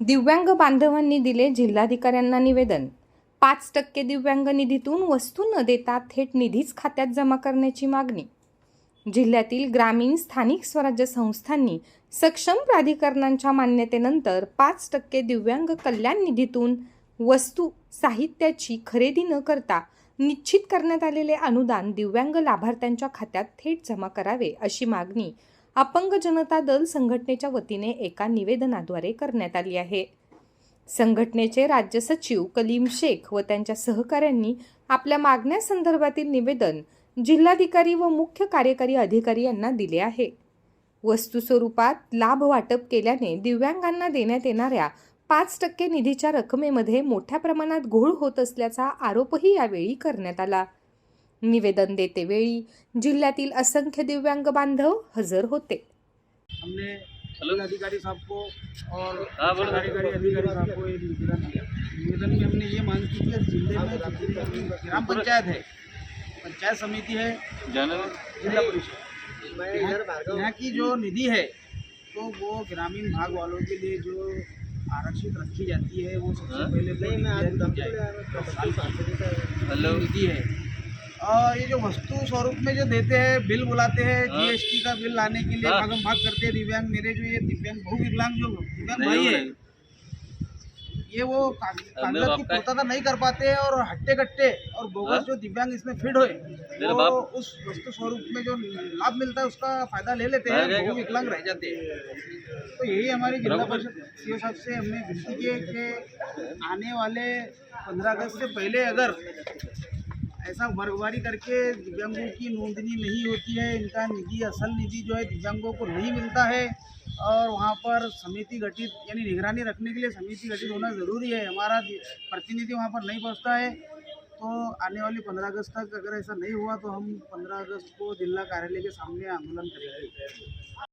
दिव्यांग बांधवांनी दिले जिल्हाधिकाऱ्यांना निवेदन. पाच टक्के दिव्यांग निधीतून वस्तू न देता थेट निधीच खात्यात जमा करण्याची मागणी. जिल्ह्यातील ग्रामीण स्थानिक स्वराज्य संस्थांनी सक्षम प्राधिकरणांच्या मान्यतेनंतर पाच टक्के दिव्यांग कल्याण निधीतून वस्तू साहित्याची खरेदी न करता निश्चित करण्यात आलेले अनुदान दिव्यांग लाभार्थ्यांच्या खात्यात थेट जमा करावे अशी मागणी अपंग जनता दल संघटनेच्या वतीने एका निवेदनाद्वारे करण्यात आली आहे. संघटनेचे राज्य सचिव कलीम शेख व त्यांच्या सहकाऱ्यांनी आपल्या मागण्यासंदर्भातील निवेदन जिल्हाधिकारी व मुख्य कार्यकारी अधिकारी यांना दिले आहे. वस्तू स्वरूपात लाभ वाटप केल्याने दिव्यांगांना देण्यात येणाऱ्या पाच टक्के निधीच्या रकमेमध्ये मोठ्या प्रमाणात घोळ होत असल्याचा आरोपही यावेळी करण्यात आला. निवेदन देतेवेळी जिल्ह्यातील असंख्य दिव्यांग बांधव हजर होते. हमने जिला अधिकारी साहब को और अधिकारी साहब को एक निवेदन दिया। निवेदन में हमने ये मांग की कि ज़िले में ग्राम पंचायत है पंचायत समिति है जिला परिषद। यहाँ की जो निधि है तो वो ग्रामीण भाग वालों के लिए जो आरक्षित रखी जाती है वो सबसे हाँ? पहले तो निधि है। ये जो वस्तु स्वरूप में जो देते हैं बिल बुलाते हैं हाँ। जीएसटी का बिल लाने के लिए हाँ। भागम भाग करते हैं दिव्यांग मेरे जो ये दिव्यांग बहु विकलांग जो दिव्यांग भाई है ये वो काग- कागजात की है। पूर्तता नहीं कर पाते हैं और हट्टे कट्टे और बोगस हाँ। जो दिव्यांग इसमें फिट हुए वो उस वस्तु स्वरूप में जो लाभ मिलता है उसका फ़ायदा ले लेते हाँ, हैं बहु विकलांग रह जाते हैं तो यही हमारी जिला परिषद सीओ साहब से हमने विनती की है कि आने वाले पंद्रह अगस्त से पहले अगर ऐसा वर्गवारी करके दिव्यांगों की नोंदनी नहीं होती है, इनका निधि असल निधि जो है दिव्यांगों को नहीं मिलता है और वहाँ पर समिति गठित, यानी निगरानी रखने के लिए समिति गठित होना ज़रूरी है। हमारा प्रतिनिधि वहाँ पर नहीं पहुँचता है। तो आने वाली पंद्रह अगस्त तक अगर ऐसा नहीं हुआ तो हम पंद्रह अगस्त को जिला कार्यालय के सामने आंदोलन करेंगे।